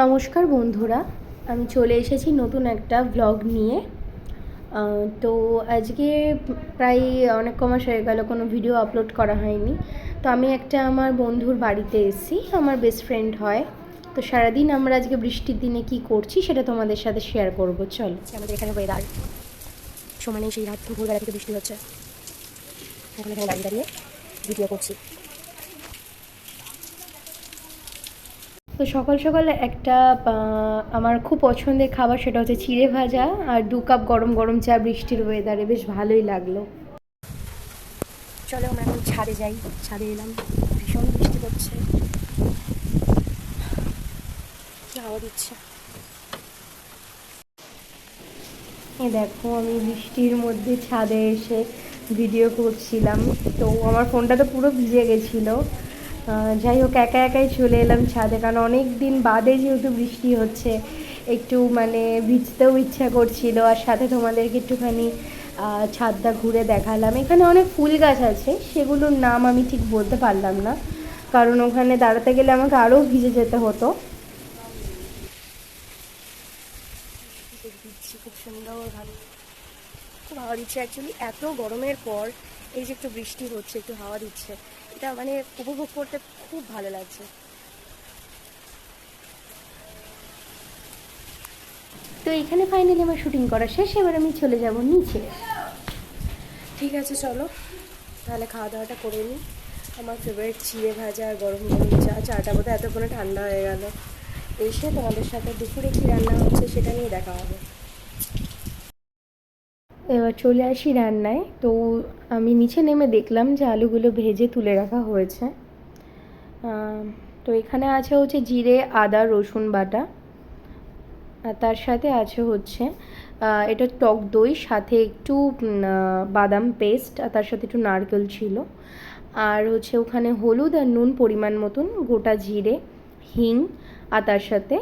নমস্কার বন্ধুরা, আমি চলে এসেছি নতুন একটা ভ্লগ নিয়ে। তো আজকে প্রায় অনেক কমাস হয়ে গেল, কোনো ভিডিও আপলোড করা হয়নি। তো আমি একটা আমার বন্ধুর বাড়িতে এসেছি, আমার বেস্ট ফ্রেন্ড হয়। তো সারাদিন আমরা আজকে বৃষ্টির দিনে কি করছি সেটা তোমাদের সাথে শেয়ার করব, চল। আমাদের এখানে ওয়েদার সমানে সেই রাত ভোরবেলা থেকে বৃষ্টি হচ্ছে। এখন এখানে দাঁড়িয়ে দাঁড়িয়ে ভিডিও করছি। তো সকাল সকাল একটা আমার খুব পছন্দের খাবার সেটা হচ্ছে চিড়ে ভাজা আর দু কাপ গরম গরম চা বৃষ্টির ওয়েদারে বেশ ভালোই লাগল। চলো আমরা এখন ছাদে যাই। ছাদে এলাম। ভীষণ বৃষ্টি পড়ছে। দিচ্ছে। এই দেখো, আমি বৃষ্টির মধ্যে ছাদে এসে ভিডিও করছিলাম। তো আমার ফোনটা তো পুরো ভিজে গেছিল। যাই হোক, একা একাই চলে এলাম ছাদে, কারণ অনেক দিন বাদে যেহেতু বৃষ্টি হচ্ছে, একটু মানে ভিজতেও ইচ্ছা করছিল। আর সাথে তোমাদেরকে একটুখানি ছাদটা ঘুরে দেখালাম। এখানে অনেক ফুল গাছ আছে, সেগুলোর নাম আমি ঠিক বলতে পারলাম না, কারণ ওখানে দাঁড়াতে গেলে আমাকে আরও ভিজে যেতে হতো দিচ্ছি খুব সুন্দর ভালো খুব হাওয়া দিচ্ছে। অ্যাকচুয়ালি এত গরমের পর এই যে একটু বৃষ্টি হচ্ছে একটু হাওয়া দিচ্ছে এটা মানে উপভোগ করতে খুব ভালো লাগছে। তো এখানে ফাইনালি আমার শুটিং করা শেষ এবার আমি চলে যাব নিচে। ঠিক আছে চলো। তাহলে খাওয়া দাওয়াটা করে নিই। আমার ফেভারিট চিড়ে ভাজা আর গরম গরম চা। চাটা বোধহয় এতক্ষণে ঠান্ডা হয়ে গেল। এসে তোমাদের সাথে দুপুরে কী রান্না হচ্ছে সেটা নিয়ে দেখা হবে। চলে আসি রান্নায়। তো আমি নিচে নেমে দেখলাম যে আলুগুলো ভেজে তুলে রাখা হয়েছে। তো এখানে আছে হচ্ছে জিরে, আদা, রসুন বাটা। আর তার সাথে আছে হচ্ছে এটা টক দই, সাথে একটু বাদাম পেস্ট, আর তার সাথে একটু নারকেল ছিল। আর হচ্ছে ওখানে হলুদ আর নুন পরিমাণ মতন, গোটা জিরে, হিং, আর তার সাথে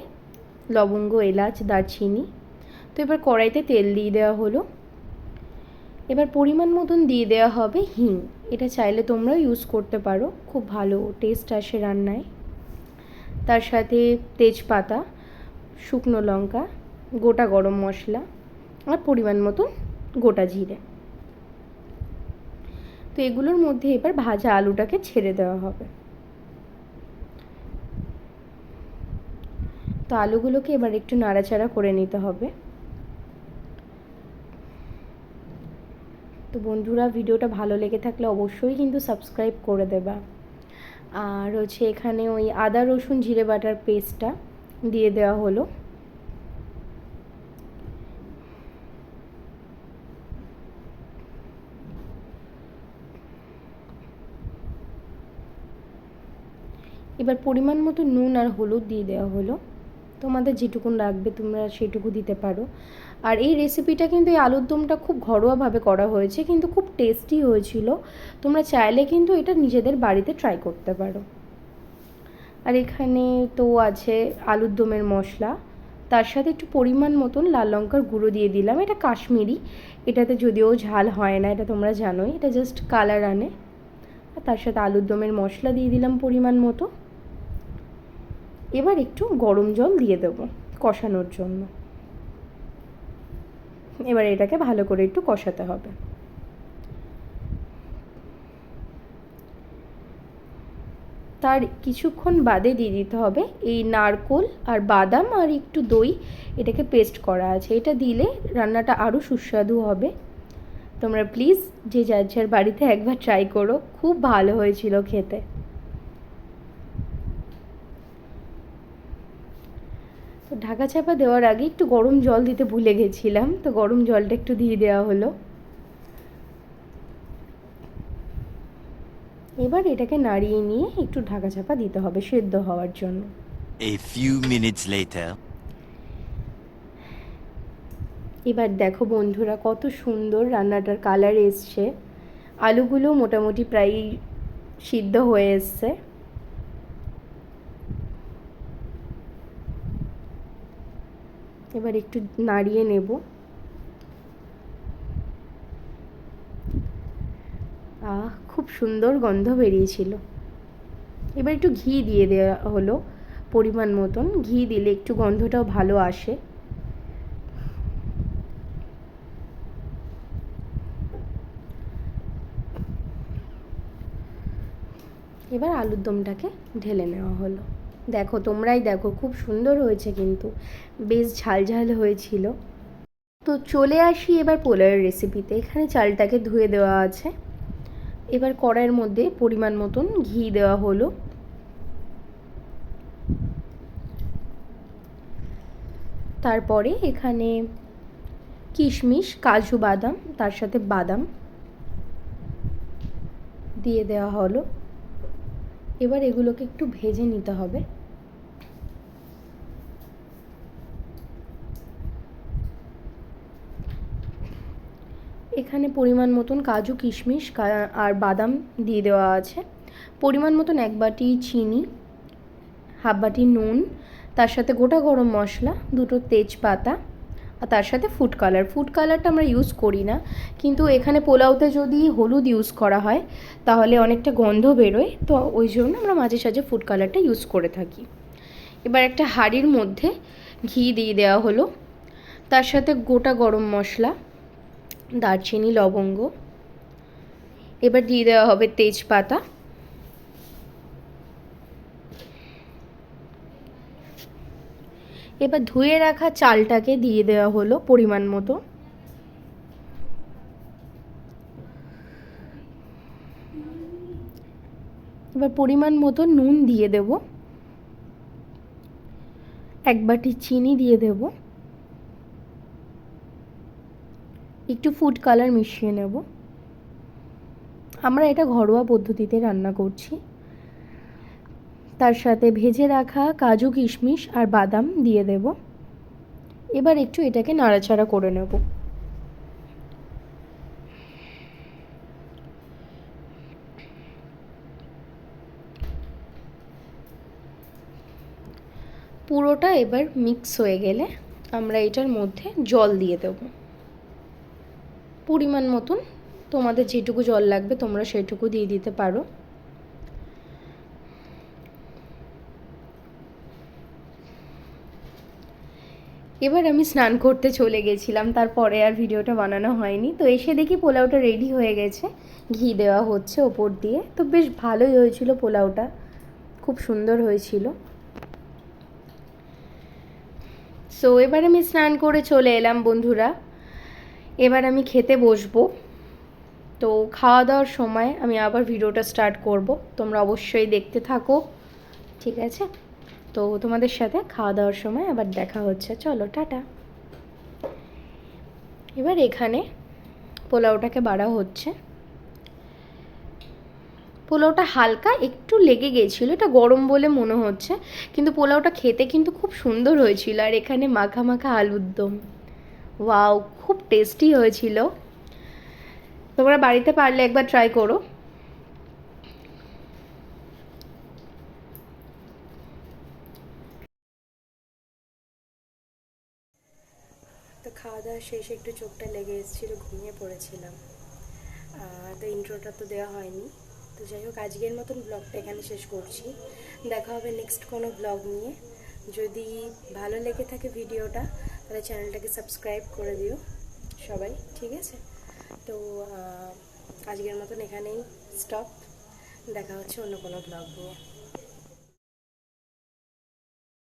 লবঙ্গ, এলাচ, দারচিনি। তো এবার কড়াইতে তেল দিয়ে দেওয়া হলো। এবার পরিমাণ মতন দিয়ে দেওয়া হবে হিং। এটা চাইলে তোমরা ইউজ করতে পারো। খুব ভালো টেস্ট আসে রান্নায়। তার সাথে তেজপাতা, শুকনো লঙ্কা, গোটা গরম মশলা আর পরিমাণ মতন গোটা জিরে। তো এগুলোর মধ্যে এবার ভাজা আলুটাকে ছেড়ে দেওয়া হবে। তো আলুগুলোকে এবার একটু নাড়াচাড়া করে নিতে হবে। তো বন্ধুরা, ভিডিওটা ভালো লেগে থাকলে অবশ্যই কিন্তু সাবস্ক্রাইব করে দেবা। আর হচ্ছে এখানে ওই আদা, রসুন, জিরে বাটার পেস্টটা দিয়ে দেওয়া হলো। এবার পরিমাণ মতো নুন আর হলুদ দিয়ে দেওয়া হলো। তোমাদের যেটুকুন লাগবে তোমরা সেটুকু দিতে পারো। আর এই রেসিপিটা কিন্তু এই আলুর দমটা খুব ঘরোয়াভাবে করা হয়েছে, কিন্তু খুব টেস্টি হয়েছিল। তোমরা চাইলে কিন্তু এটা নিজেদের বাড়িতে ট্রাই করতে পারো। আর এখানে তো আছে আলুর দমের মশলা। তার সাথে একটু পরিমাণ মতন লাল লঙ্কার গুঁড়ো দিয়ে দিলাম। এটা কাশ্মীরি। এটাতে যদিও ঝাল হয় না, এটা তোমরা জানোই। এটা জাস্ট কালার আনে। আর তার সাথে আলুর দমের মশলা দিয়ে দিলাম পরিমাণ মতো। এবার একটু গরম জল দিয়ে দেবো কষানোর জন্য। এবার এটাকে ভালো করে একটু কষাতে হবে। তার কিছুক্ষণ বাদে দিয়ে দিতে হবে এই নারকোল আর বাদাম আর একটু দই, এটাকে পেস্ট করা আছে। এটা দিলে রান্নাটা আরও সুস্বাদু হবে। তোমরা প্লিজ যে যার যার বাড়িতে একবার ট্রাই করো, খুব ভালো হয়েছিল খেতে। তো ঢাকা চাপা দেওয়ার আগে একটু গরম জল দিতে ভুলে গেছিলাম তো গরম জলটা একটু দিয়ে দেওয়া হলো। এবার এটাকে নাড়িয়ে নিয়ে একটু ঢাকা চাপা দিতে হবে সেদ্ধ হওয়ার জন্য। A few minutes later. এবার দেখো বন্ধুরা কত সুন্দর রান্নাটার কালার এসছে। আলুগুলো মোটামুটি প্রায় সিদ্ধ হয়ে এসছে। এবার একটু নাড়িয়ে নেব। আহ, খুব সুন্দর গন্ধ বেরিয়েছিল। এবার একটু ঘি দিয়ে দেওয়া হলো পরিমাণ মতন। ঘি দিলে একটু গন্ধটাও ভালো আসে। এবার আলুর দমটাকে ঢেলে নেওয়া হলো। দেখো, তোমরাই দেখো, খুব সুন্দর হয়েছে কিন্তু। বেশ ঝাল ঝাল হয়েছিল। তো চলে আসি এবার পোলাওয়ের রেসিপিতে এখানে চালটাকে ধুয়ে দেওয়া আছে। এবার কড়াইয়ের মধ্যে পরিমাণ মতন ঘি দেওয়া হলো। তারপরে এখানে কিশমিশ, কাজু বাদাম, তার সাথে বাদাম দিয়ে দেওয়া হলো। এবার এগুলোকে একটু ভেজে নিতে হবে। এখানে পরিমাণ মতন কাজু, কিশমিশ আর বাদাম দিয়ে দেওয়া আছে। পরিমাণ মতন এক বাটি চিনি, হাফ বাটি নুন, তার সাথে গোটা গরম মশলা, দুটো তেজপাতা তার সাথে ফুড কালার ফুড কালারটা আমরা ইউজ করি না। কিন্তু এখানে পোলাওতে যদি হলুদ ইউজ করা হয়, তাহলে অনেকটা গন্ধ বেরোয়। তো ওই জন্য আমরা মাঝে সাঝে ফুড কালারটা ইউজ করে থাকি। এবার একটা হাঁড়ির মধ্যে ঘি দিয়ে দেওয়া হলো। তার সাথে গোটা গরম মশলা, দারচিনি, লবঙ্গ। এবার দিয়ে দেওয়া হবে তেজপাতা। এবার ধুয়ে রাখা চালটাকে দিয়ে দেওয়া হলো পরিমাণ মতো। এবার পরিমাণ মতো নুন দিয়ে দেব। এক বাটি চিনি দিয়ে দেব। একটু ফুড কালার মিশিয়ে নেব। আমরা এটা ঘরোয়া পদ্ধতিতে রান্না করছি। তার সাথে ভেজে রাখা কাজু কিশমিশ আর বাদাম দিয়ে দেব। এবার একটু এটাকে নাড়াচাড়া করে নেব। পুরোটা এবার মিক্স হয়ে গেলে আমরা এটার মধ্যে জল দিয়ে দেব। পরিমাণ মতন তোমাদের যেটুকু জল লাগবে তোমরা সেটুকু দিয়ে দিতে পারো। এবার আমি স্নান করতে চলে গেছিলাম, তারপরে আর ভিডিওটা বানানো হয়নি। তো এসে দেখি পোলাওটা রেডি হয়ে গেছে, ঘি দেওয়া হচ্ছে ওপর দিয়ে। তো বেশ ভালোই হয়েছিল পোলাওটা, খুব সুন্দর হয়েছিল। সো এবার আমি স্নান করে চলে এলাম বন্ধুরা। এবার আমি খেতে বসবো। তো খাওয়া দাওয়ার সময় আমি আবার ভিডিওটা স্টার্ট করব। তোমরা অবশ্যই দেখতে থাকো, ঠিক আছে? তো তোমাদের সাথে খাওয়া দাওয়ার সময় আবার দেখা হচ্ছে। চলো, টাটা। এবার এখানে পোলাওটাকে বাড়া হচ্ছে। পোলাওটা হালকা একটু লেগে গেছিল, এটা গরম বলে মনে হচ্ছে, কিন্তু পোলাওটা খেতে কিন্তু খুব সুন্দর হয়েছিল, আর এখানে মাখা মাখা আলুর দম। ওয়াও, খুব টেস্টি হয়েছিল। তোমরা বাড়িতে পারলে একবার ট্রাই করো তো খাওয়া দাওয়া শেষে একটু চোখটা লেগে এসেছিল, ঘুমিয়ে পড়েছিলাম। তো ইন্ট্রোটা তো দেওয়া হয়নি। তো যাই হোক, আজকের মতন ব্লগটা এখানে শেষ করছি। দেখা হবে নেক্সট কোনো ব্লগ নিয়ে। যদি ভালো লেগে থাকে ভিডিওটা তাহলে চ্যানেলটাকে সাবস্ক্রাইব করে দিও সবাই, ঠিক আছে? তো আজকের মতন এখানেই স্টপ দেখা হচ্ছে অন্য কোনো ব্লগ নিয়ে।